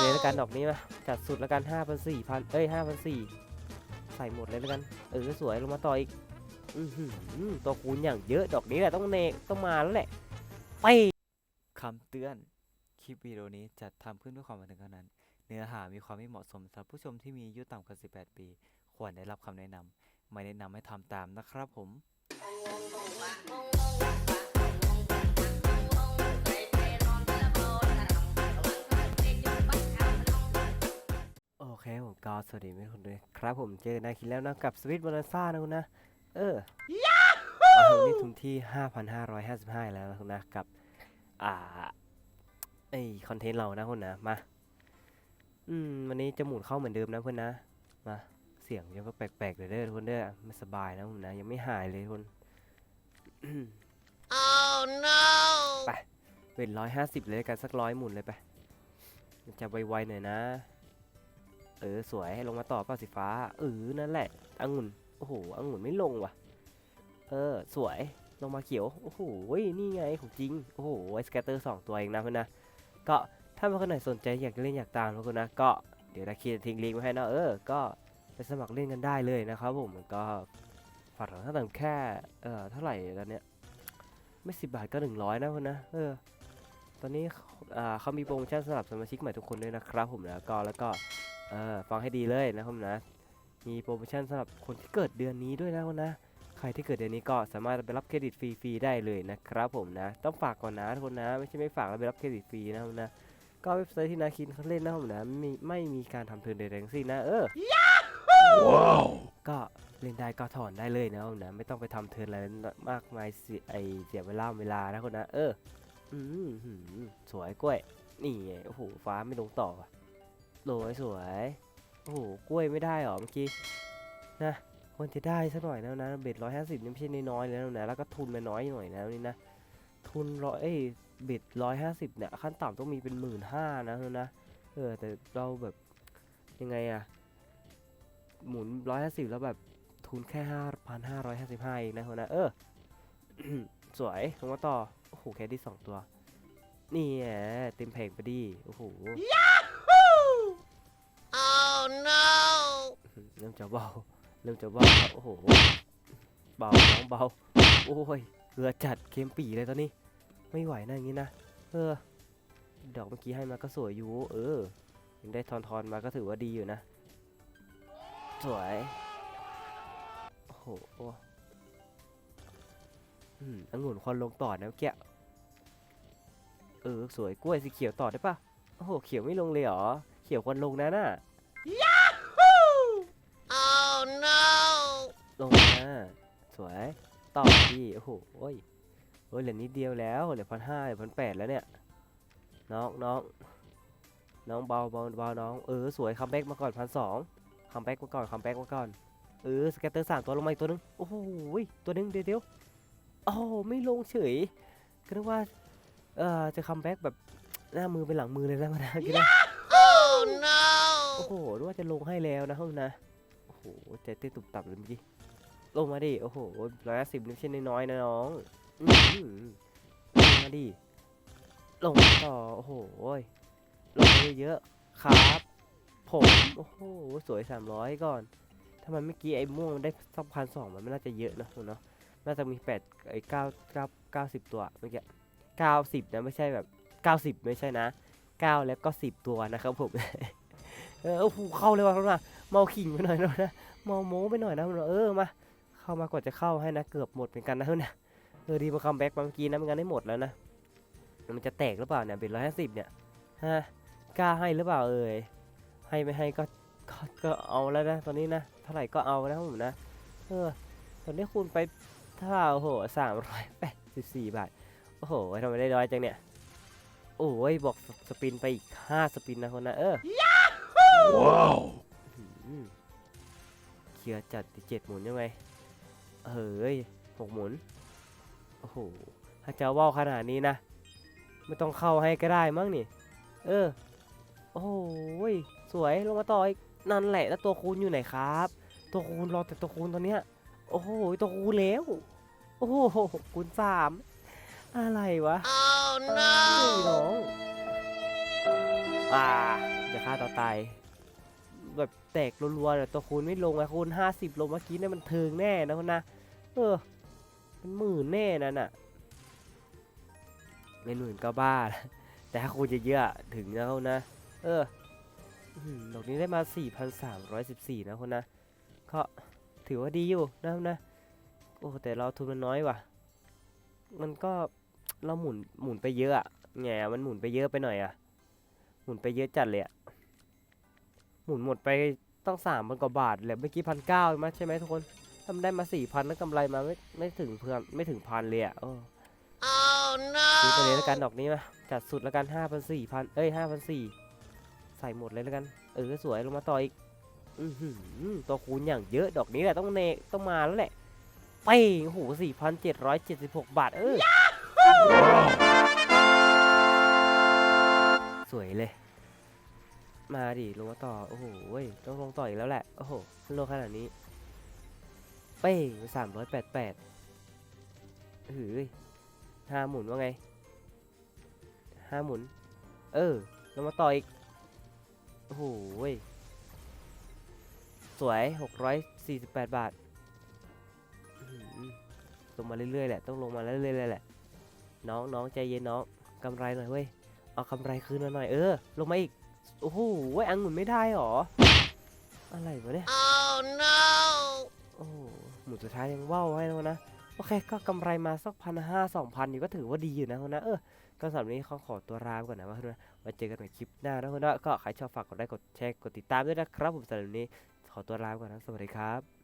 เลยแล้วกันดอกนี้มาจัดสุดแล้วกันห้าพันสี่พันเอ้ยห้าพันสี่ใส่หมดเลยแล้วกัน เออสวยลงมาต่ออีกอือหือตัวคูณอย่างเยอะดอกนี้แหละต้องเนกต้องมาแล้วแหละไปคำเตือน คลิปวิดีโอนี้จัดทำขึ้นเพื่อความบันเทิงเท่านั้น เนื้อหามีความไม่เหมาะสมสำหรับผู้ชมที่มีอายุต่ำกว่า 18 ปี ควรได้รับคำแนะนำไม่แนะนำให้ทำตามนะครับผม สวัสดีทุกคนด้วยครับผมเจอนาคินแล้วนะกับสวิตบอลซ่านะคุณนะ เออมาถึงนี่ทุนที่ 5,555 แล้วนะคุณนะกับ อ่าไอคอนเทนต์เรานะคุณนะ มา อืม วันนี้จะหมุนเข้าเหมือนเดิมนะเพื่อนนะ มา เสียงยังก็แปลกๆเลยเด้อทุกคนเด้อไม่สบายนะคุณนะ ยังไม่หายเลยทุกคน Oh no! ไปเป็นร้อยห้าสิบเลยกันสักร้อยหมุนเลยไปมันจะไวๆหน่อยนะ เออสวยลงมาต่อเป่าสีฟ้าเออนั่นแหละองุ่นโอ้โหองุ่นไม่ลงว่ะ เออสวยลงมาเขียว โอ้โหนี่ไงของจริง โอ้โหไอสแกตเตอร์สองตัวเองนะเพื่อนนะก็ถ้าเพื่อนไหนสนใจอยากเล่นอยากตามทุกคนนะก็เดี๋ยวนาคีจะทิ้งลิงก์ไว้ให้นะเออก็ไปสมัครเล่นกันได้เลยนะครับผมก็ฝากถอนถ้าเติมแค่เออเท่าไหร่ตอนเนี้ยไม่สิบบาทก็หนึ่งร้อยนะคุณนะเออตอนนี้เขาอ่าเขามีโปรโมชั่นสำหรับสมาชิกใหม่ทุกคนด้วยนะครับผมนะก็แล้วก็ ออฟังให้ดีเลยนะครับนะ มีโปรโมชั่นสำหรับคนที่เกิดเดือนนี้ด้วยนะคุณนะ ใครที่เกิดเดือนนี้ก็สามารถไปรับเครดิตฟรีๆได้เลยนะครับผมนะ ต้องฝากก่อนนะทุกคนนะ ไม่ใช่ไม่ฝากแล้วไปรับเครดิตฟรีนะครับนะ ก็เว็บไซต์ที่นาคินเขาเล่นนะครับผมนะไม่มีไม่มีการทำเทิร์นใดๆทั้งสิ้นนะเออก็เล่นได้ก็ถอนได้เลยนะครับผมนะ ไม่ต้องไปทำเทิร์นอะไรมากมายเสียไอเสียเวลาเวลานะคนนะ เอออืมหืมสวยกล้วย นี่ไงโอ้โหฟ้าไม่ลงต่อว่ะ โรยสวย โอ้โห กล้วยไม่ได้หรอเมื่อกี้ นะควรจะได้สักหน่อยนะนะเบ็ดร้อยห้าสิบนี่ไม่ใช่น้อยๆเลยนะ แล้วก็ทุนมาน้อยหน่อยนะนี่นะ ทุนร้อยเอ้เบ็ดร้อยห้าสิบเนี่ยขั้นต่ำต้องมีเป็นหมื่นห้านะนะ เออ แต่เราแบบยังไงอะหมุนร้อยห้าสิบแล้วแบบทุนแค่ห้าพันห้าร้อยห้าสิบห้าเองนะคนนะ เออ สวยลงมาต่อ โอ้โห แค่ที่สองตัว นี่แหละเต็มเพลงไปดีโอ้โห Oh เริ่มจะเบา เริ่มจะเบาครับโอ้โห เบาน้องเบา โอ้ยเกลือจัดเค็มปีเลยตอนนี้ ไม่ไหวนะอย่างนี้นะ เออ ดอกเมื่อกี้ให้มาก็สวยอยู่ เออ ยังได้ทอนทอนๆมาก็ถือว่าดีอยู่นะ สวย โอ้โหอืมองุ่นควันลงต่อนะเมื่อกี้ เออ สวยกล้วยสีเขียวต่อได้ปะโอ้โห เขียวไม่ลงเลยเหรอ เขียวควันลงนะน่ะ สวยต่อดีโอ้โหโอ้ยโอ้ยเหลือนิดเดียวแล้วเหลือพันห้าเหลือพันแปดแล้วเนี่ยน้องน้องน้องเบาเบาเบาน้องเออสวยคัมแบ็กมาก่อนพันสองคัมแบ็กมาก่อนคัมแบ็กมาก่อนเออสแกตเตอร์สามตัวลงมาอีกตัวหนึงโอ้โหยตัวหนึงเดียวเดียวโอ้โหไม่ลงเฉยก็นึกว่าเออจะคัมแบ็กแบบหน้ามือเป็นหลังมือเลยนะมันนะคิดนะ Oh no! โอ้โหนึกว่าจะลงให้แล้วนะห้องนะโอ้โหใจเต้นตุบตับเลยเมื่อกี้ ลงมาดิ โอ้โหร้อยสิบนี่ใช่น้อยๆนะน้องลงมาดิ ลงมาต่อ โอ้โห ลงมาเยอะๆครับ ผม โอ้โห สวยสามร้อยก่อน ถ้ามันเมื่อกี้ไอ้ม่วงมันได้สักพันสองมันไม่น่าจะเยอะนะเนาะ น่าจะมีแปดไอ้เก้าเก้าเก้าสิบตัวเมื่อกี้เก้าสิบนะไม่ใช่แบบเก้าสิบไม่ใช่นะเก้าแล้วก็สิบตัวนะครับผมเออโอ้โหเข้าเลยว่ะทุกคนนะเมาขิงไปหน่อยนะเมาโม้ไปหน่อยนะเออมา เข้ามากว่าจะเข้าให้นะเกือบหมดเหมือนกันนะเพื่อนนะเออดีมาคัมแบ็กเมื่อกี้นะไม่งั้นได้หมดแล้วนะมันจะแตกหรือเปล่าเนี่ยเป็นร้อยห้าสิบเนี่ยฮะกล้าให้หรือเปล่าเอ่ยให้ไม่ให้ก็ก็ก็เอาแล้วนะตอนนี้นะเท่าไหร่ก็เอานะผมนะเออตอนนี้คูณไปถ้าโอ้โหสามร้อยแปดสิบสี่บาทโอ้โหทำไมได้ร้อยจังเนี่ยโอ้ยบอกสปินไปอีกห้าสปินนะคนนะเออ Wow. อืมเคลียร์จัดที่เจ็ดหมุนยังไง เฮ้ยหกหมุน โอ้โห ถ้าจะว่าวขนาดนี้นะ ไม่ต้องเข้าให้ก็ได้มั้งนี่ เออ โอ้โหยสวย ลงมาต่ออีก นั่นแหละ แล้วตัวคูณอยู่ไหนครับ ตัวคูณรอแต่ตัวคูณตอนเนี้ย โอ้โห ตัวคูณแล้ว โอ้โห คูณสาม อะไรวะ Oh เฮ้น้องอ่าจะฆ่าตัวตายแบบแตกรัวๆแต่ตัวคูณไม่ลงอะคูณห้าสิบลงเมื่อกี้เนี่ยมันเทิงแน่นะคุณนะ เออมันหมื่นแน่นั่นอะไม่หมื่นก็บ้าละแต่ถ้าคูณเยอะๆถึงแล้วนะ เออดอกนี้ได้มา 4,314 นะคุณนะก็ถือว่าดีอยู่นะครับนะ โอ้แต่เราทุนมันน้อยว่ะ มันก็เราหมุนหมุนไปเยอะอะแง่มันหมุนไปเยอะไปหน่อยอะหมุนไปเยอะจัดเลยอะหมุนหมดไปต้องสามพันกว่าบาทเลยเมื่อกี้พันเก้าใช่ไหมทุกคน ทำได้มาสี่พันแล้วกำไรมาไม่ไม่ถึงเพื่อนไม่ถึงพันเลยอะเออ Oh ซื้อไปเลย no! แล้วกันดอกนี้มาจัดสุดแล้วกันห้าพันสี่พันเอ้ยห้าพันสี่ใส่หมดเลยแล้วกัน เออสวยลงมาต่ออีกอือหือตัวคูณอย่างเยอะดอกนี้แหละต้องเนต้องมาแล้วแหละเป้งโอ้โหสี่พันเจ็ดร้อยเจ็ดสิบหกบาทเออ สวยเลย มาดิลงมาต่อ โอ้โหเว้ยต้องลงต่ออีกแล้วแหละ โอ้โหขึ้นโลขนาดนี้เป้งสามร้อยแปดแปดเฮ้ยห้าหมุนว่าไงห้าหมุน เออลงมาต่ออีก โอ้โหเว้ยสวยหกร้อยสี่สิบแปดบาทอื้อหือลงมาเรื่อยๆแหละ ต้องลงมาเรื่อยๆเลยแหละ น้องน้องใจเย็นน้องกำไรหน่อยเว้ย เอากำไรคืนมาหน่อยเออ ลงมาอีก โอ้โหเว้ยอังุ่นไม่ได้หรอ อะไรวะเนี่ย Oh no! โอ้โห หมุนสุดท้ายยังว่าวให้แล้วนะ โอเค ก็กำไรมาสักพันห้าสองพันอยู่ก็ถือว่าดีอยู่นะคนนะ เออ ก็สำหรับวันนี้เขาขอตัวลาไปก่อนนะว่าคนนะมาเจอกันใหม่คลิปหน้านะคุณนะ ก็ใครชอบฝากกดไลค์ กดแชร์ กดติดตามด้วยนะครับผมสำหรับวันนี้ขอตัวลาไปก่อนนะ สวัสดีครับ